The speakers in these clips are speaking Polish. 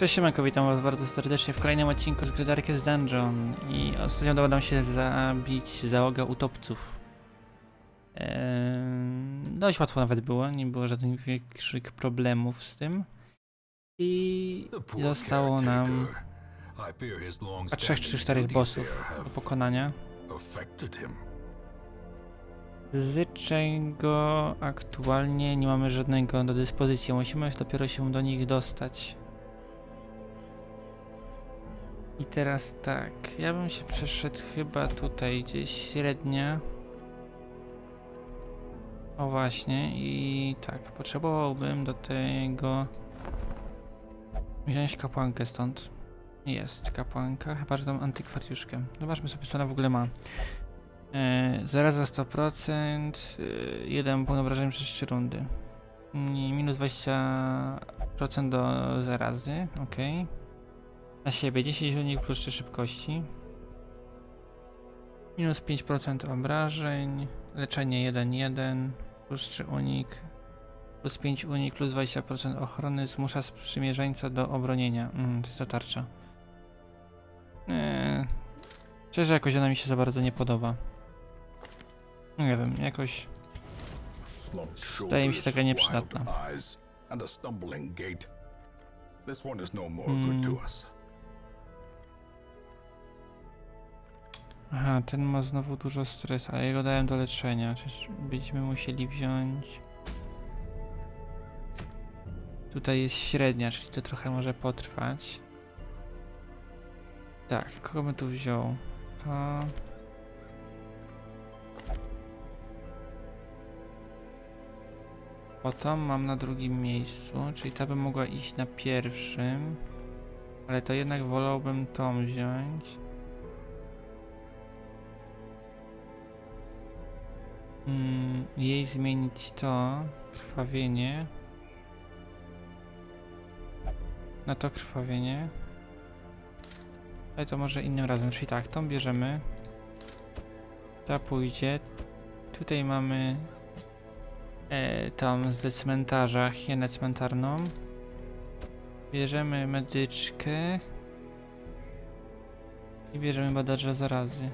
Cześć siemanko, witam was bardzo serdecznie w kolejnym odcinku z gry Darkest Dungeon i ostatnio udało nam się zabić załogę utopców. Eee, dość łatwo nawet było, nie było żadnych większych problemów z tym. I zostało nam a 3 czy 4 bossów do pokonania. Z czego aktualnie nie mamy żadnego do dyspozycji, musimy dopiero się do nich dostać. I teraz tak, ja bym się przeszedł chyba tutaj gdzieś średnia. O właśnie i tak, potrzebowałbym do tego wziąć kapłankę stąd. Jest kapłanka, chyba że tam antykwariuszkę. Zobaczmy sobie co ona w ogóle ma. E, zaraza 100%, e, jeden punkt obrażeń przez 3 rundy. I minus 20% do zarazy, ok. Na siebie 10 unik plus 3 szybkości. Minus 5% obrażeń. Leczenie 1-1 plus 3 unik. Plus 5 unik plus 20% ochrony zmusza sprzymierzeńca do obronienia. Mm, to jest ta tarcza. Eee, szczerze jakoś ona mi się za bardzo nie podoba. Nie wiem, jakoś Zdaje mi się taka nieprzydatna. Hmm. Aha, ten ma znowu dużo stresu, a ja go dałem do leczenia. Czyż byśmy musieli wziąć... Tutaj jest średnia, czyli to trochę może potrwać. Tak, kogo bym tu wziął? To... Oto mam na drugim miejscu, czyli ta by mogła iść na pierwszym. Ale to jednak wolałbym tą wziąć. Mm, jej zmienić to krwawienie na to krwawienie. Ale to może innym razem, czyli tak, tą bierzemy. Ta pójdzie. Tutaj mamy e, tam ze cmentarza hienę cmentarną. Bierzemy medyczkę. I bierzemy badacza zarazy.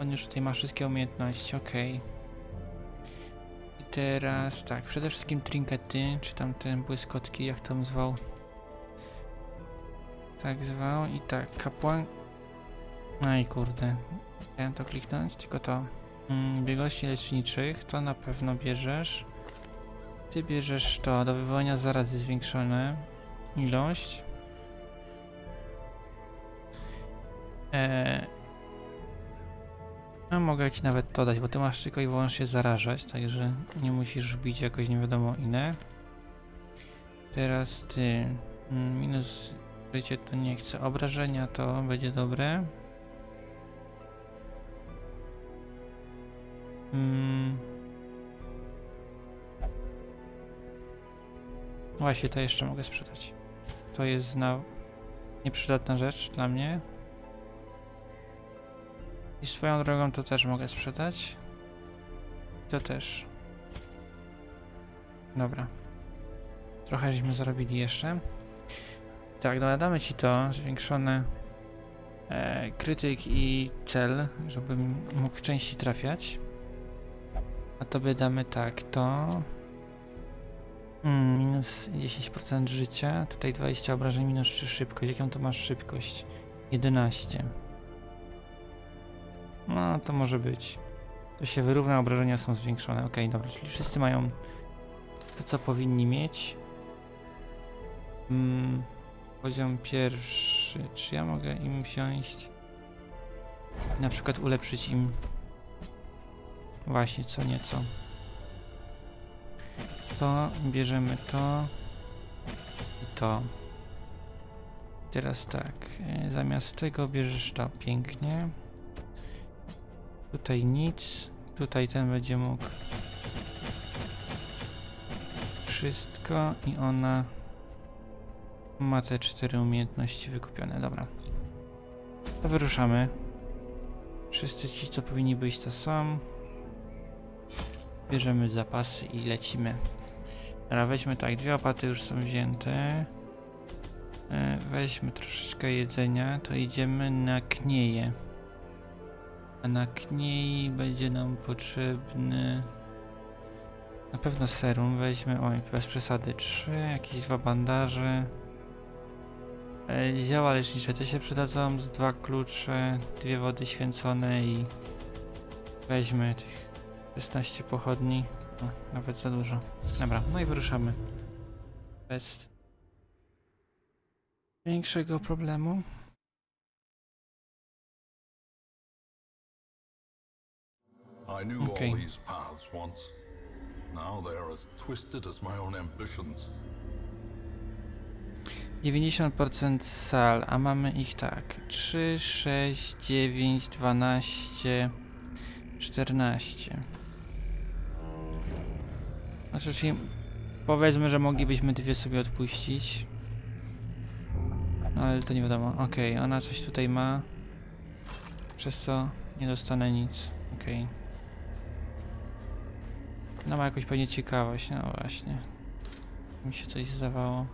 On już tutaj ma wszystkie umiejętności, ok. I teraz tak, przede wszystkim trinkety, czy tam ten błyskotki, jak tam zwał. Tak zwał i tak, kapłan... Aj kurde, chciałem to kliknąć, tylko to. Mm, biegłości leczniczych, to na pewno bierzesz. Ty bierzesz to, do wywołania zarazy zwiększone. Ilość. Eee, no mogę ci nawet to dać, bo ty masz tylko i wyłącznie zarażać, także nie musisz bić jakoś nie wiadomo ile. Teraz ty mm, minus życie to nie chcę, obrażenia to będzie dobre. Mm. Właśnie to jeszcze mogę sprzedać. To jest na nieprzydatna rzecz dla mnie. I swoją drogą to też mogę sprzedać. To też. Dobra. Trochę żeśmy zarobili jeszcze. Tak, dodamy ci to, zwiększony e, krytyk i cel, żebym mógł częściej trafiać. A tobie damy tak, to... Mm, minus 10% życia, tutaj 20 obrażeń, minus 3 szybkość. Jaką to masz szybkość? 11. To może być. To się wyrówna, obrażenia są zwiększone. Ok, dobra, czyli wszyscy mają to, co powinni mieć. Mm, poziom pierwszy. Czy ja mogę im wziąć na przykład ulepszyć im właśnie co nieco. To bierzemy to i to. Teraz tak, e, zamiast tego bierzesz to pięknie. Tutaj nic. Tutaj ten będzie mógł wszystko i ona ma te cztery umiejętności wykupione. Dobra. To wyruszamy. Wszyscy ci, co powinni być, to są. Bierzemy zapasy i lecimy. Dobra, weźmy tak, dwie opaty już są wzięte. E, weźmy troszeczkę jedzenia, to idziemy na knieje. A na kniei będzie nam potrzebny... Na pewno serum weźmy, oj, bez przesady, trzy, jakieś dwa bandaże. E, zioła lecznicze te się przydadzą, z dwa klucze, dwie wody święcone i weźmy tych 16 pochodni. O, nawet za dużo. Dobra, no i wyruszamy. Bez większego problemu. I knew Okay. all these paths once. Now they are as twisted as my own ambitions. 90% sal, a mamy ich tak 3, 6, 9, 12, 14. Znaczy, czyli powiedzmy, że moglibyśmy dwie sobie odpuścić. No ale to nie wiadomo. Okej, ona coś tutaj ma. Przez co nie dostanę nic. Okej. No ma jakąś pewnie ciekawość, no właśnie. Mi się coś zdawało.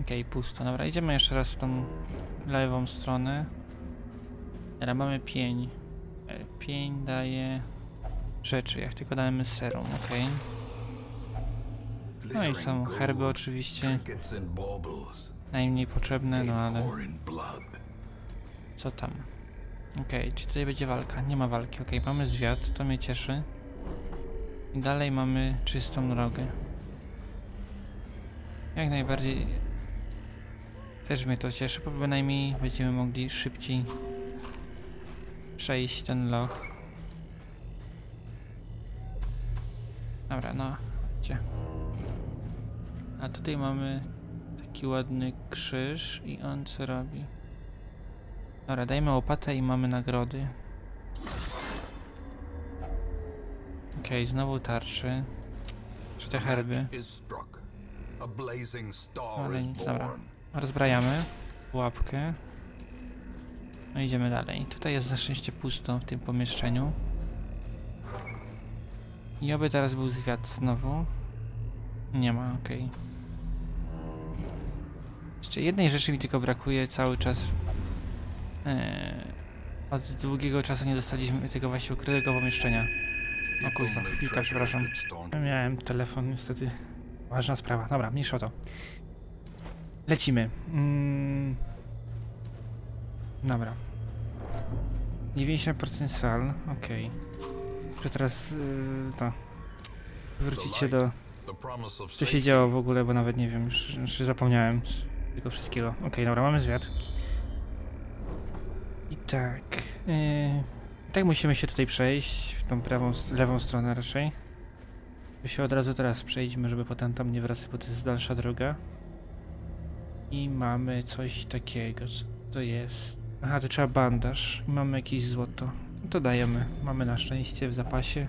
Okej, pusto. Dobra, idziemy jeszcze raz w tą lewą stronę. Teraz mamy pień. E, Pień daje rzeczy, jak tylko dajemy serum, okej. No i są herby oczywiście, najmniej potrzebne, no ale co tam. Okej, czy tutaj będzie walka? Nie ma walki, okej, mamy zwiat, to mnie cieszy. I dalej mamy czystą drogę. Jak najbardziej też mnie to cieszy, bo bynajmniej będziemy mogli szybciej przejść ten loch. Dobra, no, chodźcie. A tutaj mamy taki ładny krzyż i on co robi? Dobra, dajmy łopatę i mamy nagrody. Okej, znowu tarczy. Czy te herby? Ale nic, dobra. Rozbrajamy łapkę. No idziemy dalej. Tutaj jest na szczęście pusto w tym pomieszczeniu. I oby teraz był zwiat znowu. Nie ma, okej. Jeszcze jednej rzeczy mi tylko brakuje cały czas. Eee, od długiego czasu nie dostaliśmy tego właśnie ukrytego pomieszczenia. O only chwilka, przepraszam. Miałem telefon, niestety. Ważna sprawa. Dobra, mniejsza o to. Lecimy. Mm. Dobra. 90% sal, okej. Muszę teraz yy, to. Wrócić do. Co się działo w ogóle, bo nawet nie wiem, już, już zapomniałem tego wszystkiego. Okej, dobra, mamy zwiat. Tak. Yy, tak musimy się tutaj przejść, w tą prawą, lewą stronę raczej. To się od razu teraz przejdźmy, żeby potem tam nie wracać, bo to jest dalsza droga. I mamy coś takiego, co to jest? Aha, to trzeba bandaż. I mamy jakieś złoto. No To dajemy. Mamy na szczęście w zapasie.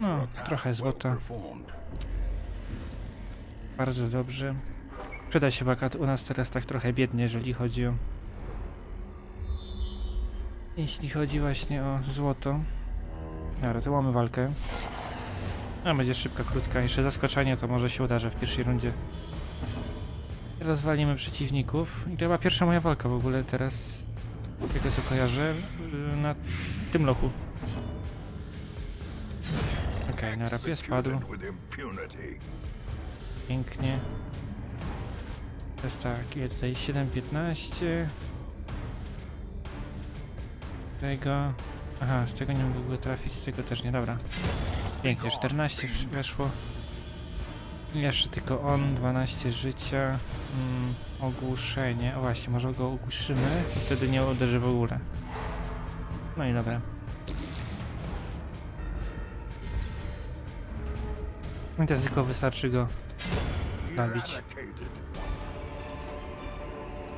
No, trochę złota. Bardzo dobrze. Przyda się bakat u nas teraz tak trochę biednie, jeżeli chodzi o... Jeśli chodzi właśnie o złoto. Dobra, to mamy walkę. A będzie szybka, krótka. Jeszcze zaskoczenie to może się uda, w pierwszej rundzie rozwalimy przeciwników. I to chyba pierwsza moja walka w ogóle teraz, tego co kojarzę, na, w tym lochu. Okej, okay, na rapie spadł. Pięknie. To jest tak, ile tutaj 7,15. Tego. Aha, z tego nie mogę trafić, z tego też nie, dobra. Pięknie, 14 wsz- weszło. Jeszcze tylko on, 12 życia. Mm, ogłuszenie. O właśnie, może go ogłuszymy, i wtedy nie uderzy w ogóle. No i dobra. I teraz tylko wystarczy go Zabić.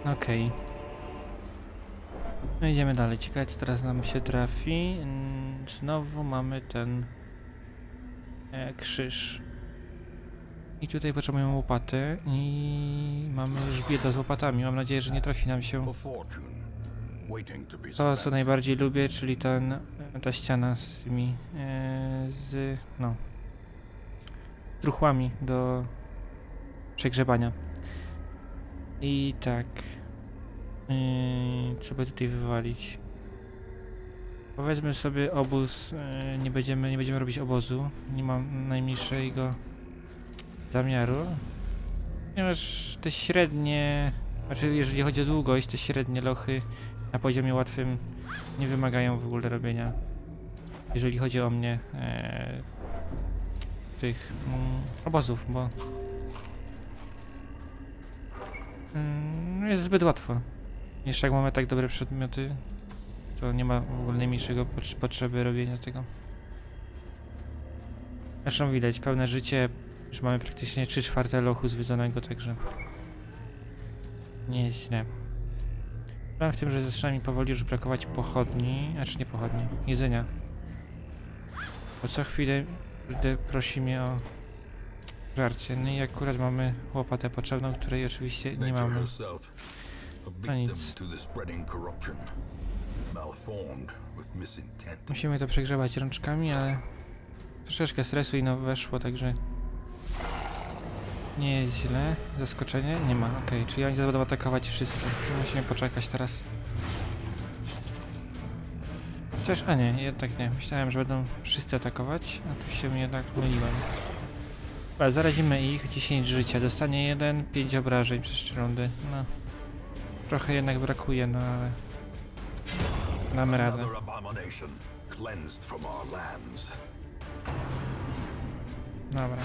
Okej. No idziemy dalej. Ciekawe co teraz nam się trafi. Mm, Znowu mamy ten e, krzyż. I tutaj potrzebujemy łopaty i mamy już biedę z łopatami. Mam nadzieję, że nie trafi nam się to co najbardziej lubię, czyli ten, ta ściana z tymi, e, z, no, truchłami do przegrzebania. I tak. Yy, trzeba tutaj wywalić. Powiedzmy sobie obóz, yy, nie będziemy, nie będziemy robić obozu, nie mam najmniejszego zamiaru. Ponieważ te średnie, znaczy jeżeli chodzi o długość, te średnie lochy na poziomie łatwym nie wymagają w ogóle robienia. Jeżeli chodzi o mnie, e, tych mm, obozów, bo mm, jest zbyt łatwo. Jeszcze jak mamy tak dobre przedmioty, to nie ma w ogóle najmniejszego pot- potrzeby robienia tego. Zresztą widać, pełne życie, już mamy praktycznie 3 czwarte lochu zwiedzonego, także nie jest źle. Problem w tym, że zaczyna mi powoli już brakować pochodni, znaczy nie pochodni, jedzenia. Bo co chwilę prosi mnie o żarcie. No i akurat mamy łopatę potrzebną, której oczywiście nie mamy. A nic. Musimy to przegrzebać rączkami, ale troszeczkę stresu i no weszło, także nie jest źle. Zaskoczenie? Nie ma, okej, czyli oni będą atakować wszyscy. Musimy poczekać teraz. Chociaż, a nie, jednak nie. Myślałem, że będą wszyscy atakować, a tu się jednak myliłem. Ale zarazimy ich, 10 życia, dostanie jeden, 5 obrażeń przez 3 rundy. No, trochę jednak brakuje, no ale damy radę. Dobra.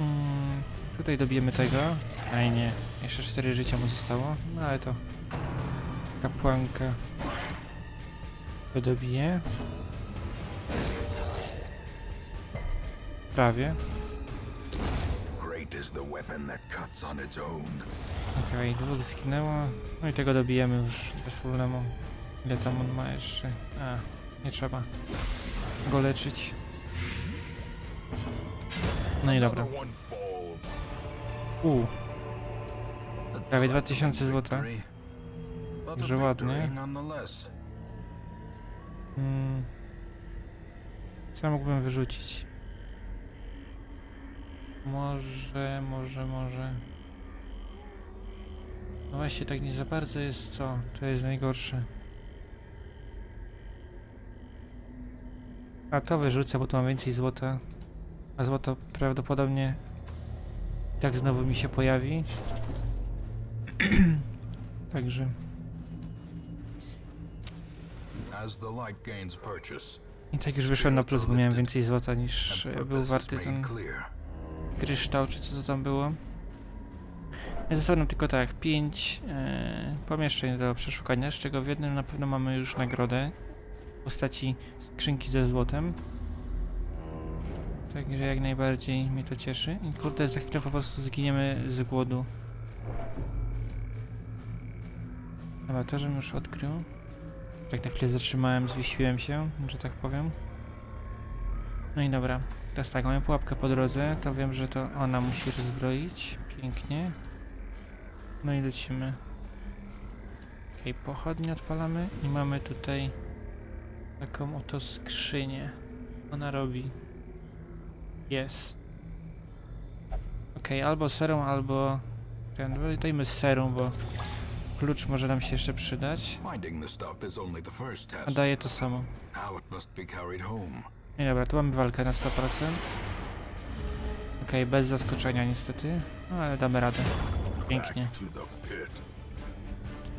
Mm, tutaj dobijemy tego. Aj nie, jeszcze 4 życia mu zostało. No ale to kapłanka to dobije. Prawie. Is the weapon that cuts on its own. Okej, dwóch zginęło. No i tego dobijemy już bez problemu. Ile tam on ma jeszcze? A, nie trzeba go leczyć. No i dobra. U, Prawie delightful 2000 złota. victory, but a Że ładnie. victory nonetheless. Mm. Co mógłbym wyrzucić? Może, może, może. No właśnie, tak nie za bardzo jest co? To jest najgorsze. A to wyrzucę, bo tu mam więcej złota. A złoto prawdopodobnie i tak znowu mi się pojawi. Także. I tak już wyszedłem na plus, bo miałem więcej złota niż był warty ten. Kryształ, czy co to tam było. Ja Zostało nam tylko tak, 5 e, pomieszczeń do przeszukania, z czego w jednym na pewno mamy już nagrodę w postaci skrzynki ze złotem. Także jak najbardziej mnie to cieszy. I kurde, za chwilę po prostu zginiemy z głodu. Dobra, to żebym już odkrył. Tak na chwilę zatrzymałem, zwiesiłem się, że tak powiem. No i dobra. Teraz tak, mamy pułapkę po drodze, to wiem, że to ona musi rozbroić. Pięknie. No i lecimy. Okej, pochodnie odpalamy i mamy tutaj taką oto skrzynię. Ona robi. Jest. Okej, albo serą, albo... ten- Dajmy serą, bo klucz może nam się jeszcze przydać. A daje to samo. Now it must be carried home. Nie dobra, tu mamy walkę na 100%. Okej, bez zaskoczenia niestety, no ale damy radę. Pięknie.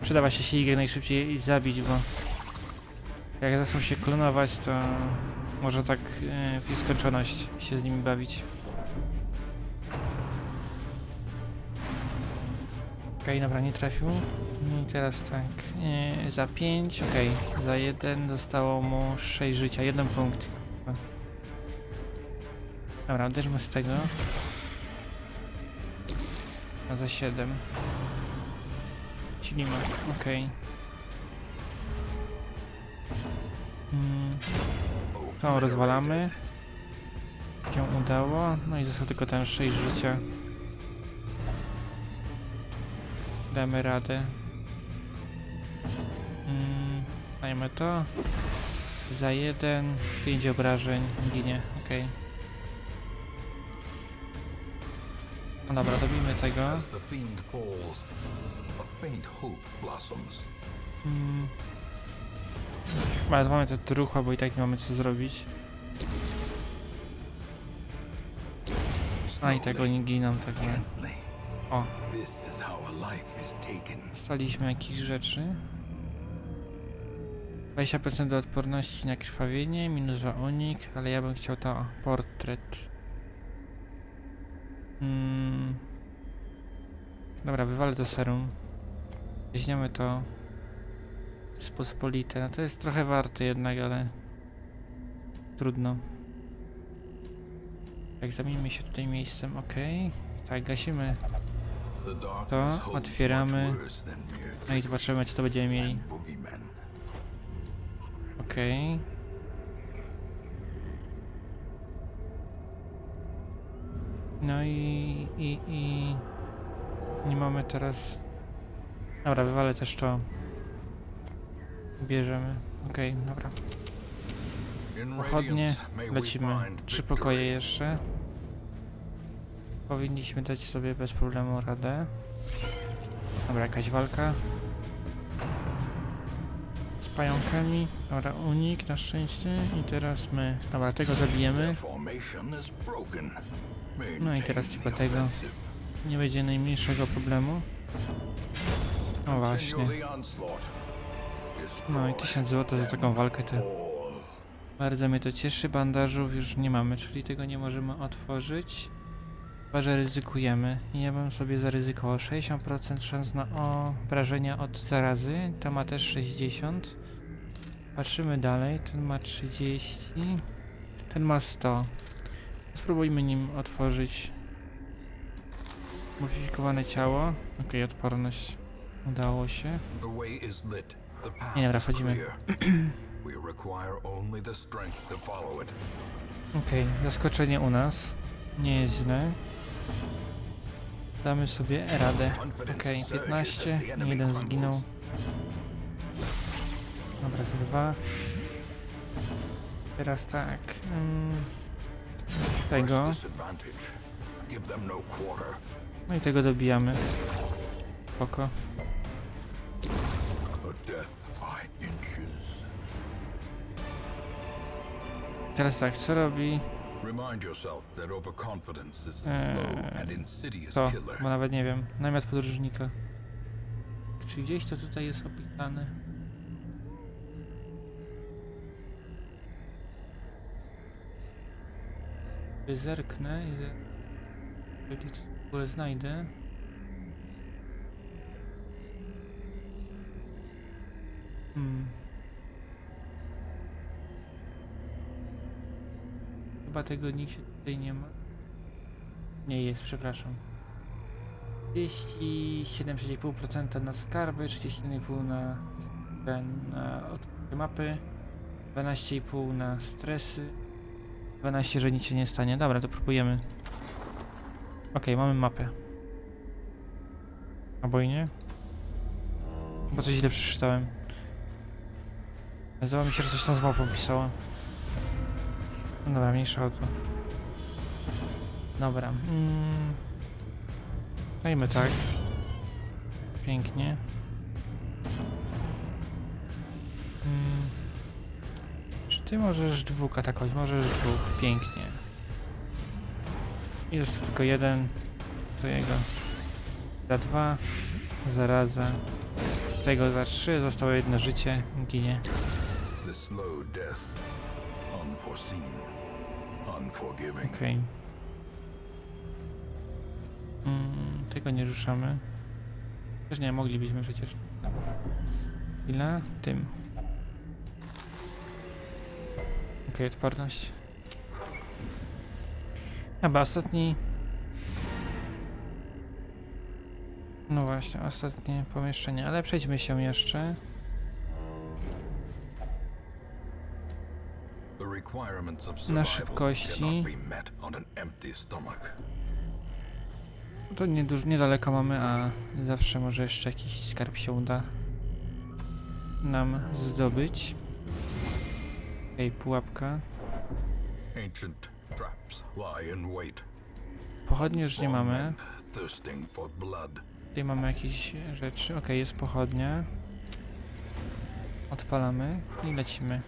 Przydawa się się jak najszybciej i zabić, bo jak zaczną się klonować, to może tak e, w nieskończoność się z nimi bawić. Okej, dobra, nie trafił. I teraz tak, e, za 5, okej, za 1 zostało mu 6 życia, jeden punkt. Dobra, uderzmy z tego. A za 7. Ślimak, okej. Mm, Oh, to rozwalamy. Się udało. No i został tylko ten 6 życia. Damy radę. Mm, to. za jeden, pięć obrażeń, ginie, okej. No dobra, dobijmy tego. As the fiend falls, a faint hope blossoms. Mm. Chyba mamy te truchła, bo i tak nie mamy co zrobić. A i tak oni giną, także... O, dostaliśmy jakieś rzeczy. 20% do odporności na krwawienie, minus 2 unik, ale ja bym chciał to portret. Mm. Dobra, wywalę to serum. Weźmiemy to z pospolite. No to jest trochę warte jednak, ale trudno. Tak, zamieńmy się tutaj miejscem, ok. Tak, gasimy. To otwieramy. No i zobaczymy, co to będziemy mieli. and boogeymen. No i, i, i nie mamy teraz. Dobra, wywalę też to. Bierzemy. Okej, dobra. In Pochodnie, lecimy. Trzy pokoje jeszcze. Powinniśmy dać sobie bez problemu radę. Dobra, jakaś walka. Pająkami. Dobra, unik na szczęście. I teraz my. Dobra, tego zabijemy. No i teraz tylko tego. Nie będzie najmniejszego problemu. No właśnie. No i Destroy 1000 zł za taką walkę to bardzo mnie to cieszy. Bandażów już nie mamy, czyli tego nie możemy otworzyć. Chyba, że ryzykujemy. Ja bym sobie zaryzykował 60% szans na obrażenia od zarazy. To ma też 60. Patrzymy dalej. Ten ma 30. Ten ma 100. Spróbujmy nim otworzyć modyfikowane ciało. Okej, odporność. Udało się. Nie, dobra, wchodzimy. Okej, zaskoczenie u nas. Nie jest źle. Damy sobie radę. Okej, surges 15. as the enemy Jeden zginął. Dobra, za dwa. Teraz tak. Mm, tego. them no. No i tego dobijamy. Inches. Teraz tak, co robi Eee, to? Bo nawet nie wiem. Namiot podróżnika. Czy gdzieś to tutaj jest opisane? Zerknę i. Jeżeli to w ogóle znajdę. Hmm. Chyba tego się tutaj nie ma. Nie jest, przepraszam. 37,5% na skarby, 31,5% na, na odkrycie mapy, 12,5% na stresy, 12, że nic się nie stanie. Dobra, to próbujemy. Okej, mamy mapę. Albo i nie? Bo coś źle przeczytałem. Zdawało mi się, że coś tam z mapą pisało. No dobra, mniejsza o to. Dobra. Mm. Dajmy tak. Pięknie. Ty możesz dwóch atakować? Możesz dwóch. Pięknie. I jest tylko jeden. To jego. Za dwa. Zaraza. Tego za trzy. Zostało jedno życie. Ginie. Okej. Mm, tego nie ruszamy. Też nie, moglibyśmy przecież. Chwila, tym. Okej, odporność. Chyba ostatni. No właśnie, ostatnie pomieszczenie, ale przejdźmy się jeszcze. Na szybkości. To nie duż, niedaleko mamy, a zawsze może jeszcze jakiś skarb się uda nam zdobyć. Okej, pułapka. Ancient traps lie in wait. Pochodni już nie mamy. Tutaj mamy jakieś rzeczy. Okej, jest pochodnia. Odpalamy i lecimy.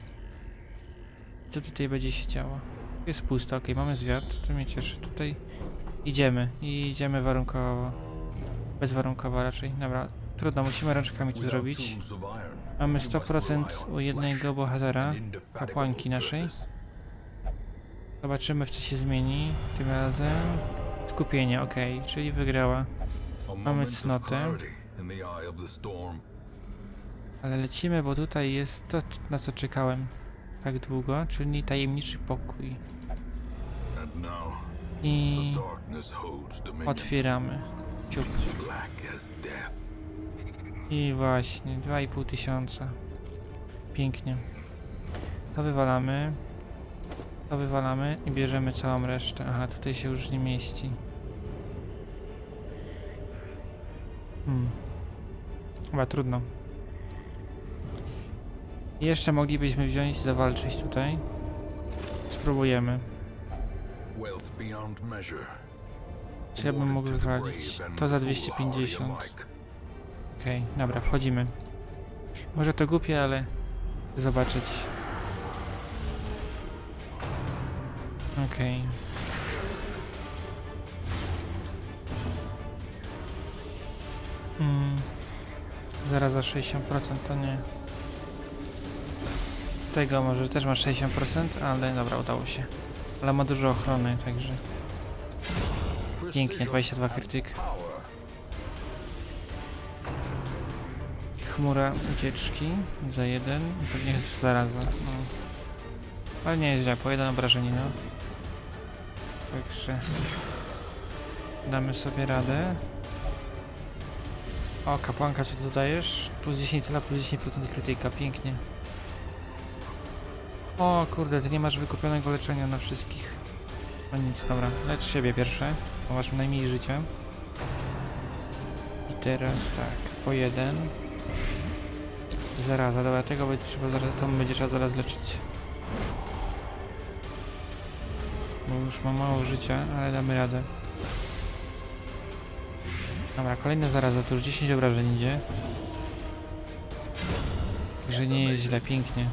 Co tutaj będzie się działo? Jest pusto, okej, mamy zwiat, to mnie cieszy. Tutaj idziemy i idziemy warunkowo. Bezwarunkowo raczej. Dobra, trudno, musimy rączkami to zrobić. Mamy we must rely 100% on u jednego bohatera. kapłanki naszej. Zobaczymy, w co się zmieni tym razem. Skupienie, okej, czyli wygrała. Mamy cnotę. Ale lecimy, bo tutaj jest to, na co czekałem tak długo, czyli tajemniczy pokój. I otwieramy. Ciup. I właśnie, 2,5 tysiąca. Pięknie. To wywalamy. To wywalamy i bierzemy całą resztę. Aha, tutaj się już nie mieści. Hmm. Chyba trudno. Jeszcze moglibyśmy wziąć, zawalczyć tutaj. Spróbujemy. Czy ja bym mógł wywalić? To za foolhardy 250. Okej, dobra, wchodzimy. Może to głupie, ale zobaczyć. Okej. Mm. Zaraz za 60% to nie. Tego może też ma 60%, ale dobra, udało się. Ale ma dużo ochrony, także pięknie, Precision 22 and krytyk. Chmura ucieczki za jeden pewnie jest zaraza. No. Ale nie jest źle, po jeden obrażenie, no. Także damy sobie radę. O, kapłanka, co tu dajesz? Plus 10 cela, plus 10% krytyka, pięknie. O kurde, ty nie masz wykupionego leczenia na wszystkich. No nic, dobra, lecz siebie pierwsze, bo masz najmniej życia. I teraz tak, po jeden. Zaraza, dobra, tego będzie trzeba zaraz, to będzie trzeba zaraz leczyć. Bo już mam mało życia, ale damy radę. Dobra, kolejna zaraza, to już 10 obrażeń idzie. Także nie jest źle, pięknie.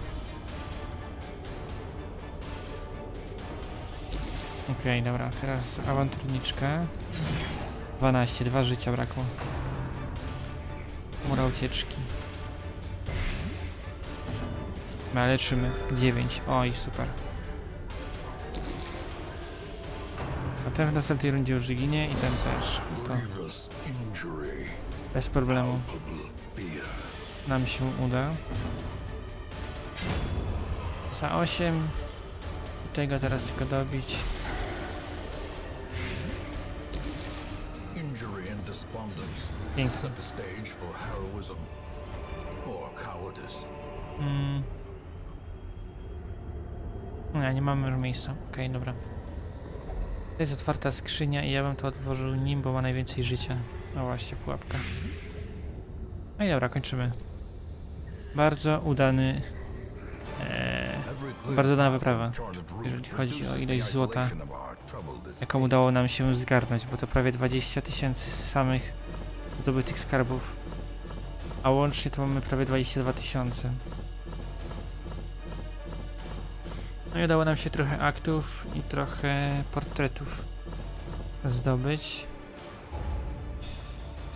Okej, dobra, teraz awanturniczka. 12, dwa życia brakło. Mura ucieczki. No, leczymy. 9. Oj, super. A ten w następnej rundzie już ginie i ten też. To bez problemu nam się uda. Za 8. I tego teraz tylko dobić. Pięknie. Mm. Nie, nie mamy już miejsca. Okej, dobra. To jest otwarta skrzynia i ja bym to otworzył nim, bo ma najwięcej życia. No właśnie, pułapka. No i dobra, kończymy. Bardzo udany... E, bardzo path wyprawa, jeżeli chodzi o ilość złota, jaką udało nam się zgarnąć, bo to prawie 20 tysięcy samych zdobytych skarbów. A łącznie to mamy prawie 22 tysiące. No i udało nam się trochę aktów i trochę portretów zdobyć.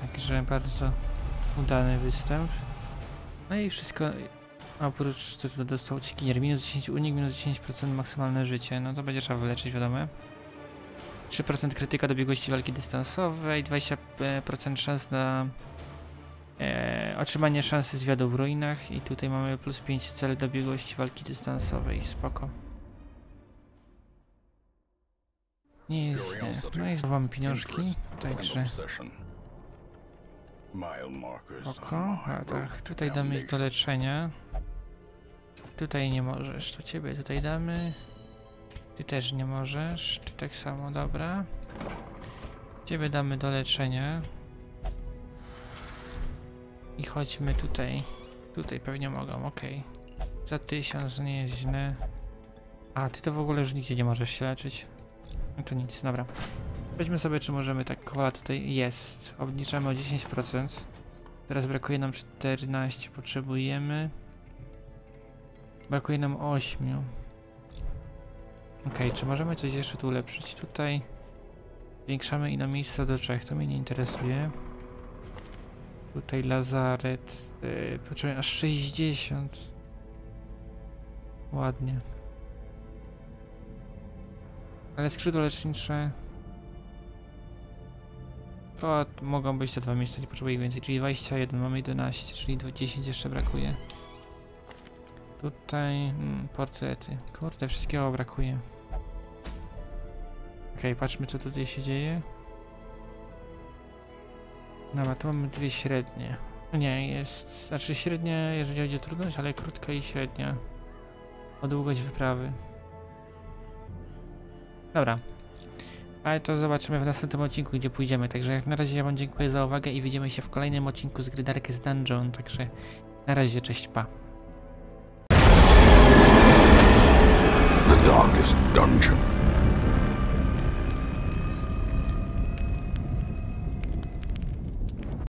Także bardzo udany występ. No i wszystko oprócz tego dostał uciekinier. Minus 10 unik, minus 10% maksymalne życie. No to będzie trzeba wyleczyć, wiadomo. 3% krytyka do biegłości walki dystansowej, 20% szans na e, otrzymanie szansy zwiadu w ruinach i tutaj mamy plus 5 cel do biegłości walki dystansowej. Spoko. Nie jest źle. No i zdobyłamy pieniążki, także spoko. A tak, tutaj damy do leczenia. Tutaj nie możesz, to ciebie tutaj damy. Ty też nie możesz, ty tak samo, dobra. Ciebie damy do leczenia. I chodźmy tutaj. Tutaj pewnie mogą, okej. Za 1000 nieźle. A, ty to w ogóle już nigdzie nie możesz się leczyć. To nic, dobra. Weźmy sobie, czy możemy tak koła tutaj jest. Obniżamy o 10%. Teraz brakuje nam 14, potrzebujemy. Brakuje nam 8. Okej, czy możemy coś jeszcze tu ulepszyć? Tutaj zwiększamy ino miejsca do 3, to mnie nie interesuje. Tutaj lazaret. Yy, potrzebujemy aż 60. Ładnie. Ale skrzydło lecznicze. To mogą być te dwa miejsca, nie potrzebuję więcej, czyli 21, mamy 11, czyli 10 jeszcze brakuje. Tutaj hmm, portrety. Kurde, wszystkiego brakuje. Okej, patrzmy co tutaj się dzieje. Dobra, tu mamy dwie średnie. No Nie, jest, znaczy średnia, jeżeli chodzi o trudność, ale krótka i średnia. O długość wyprawy. Dobra. Ale to zobaczymy w następnym odcinku, gdzie pójdziemy. Także jak na razie ja wam dziękuję za uwagę i widzimy się w kolejnym odcinku z gry Darkest Dungeon. Także na razie, cześć, pa. The darkest dungeon.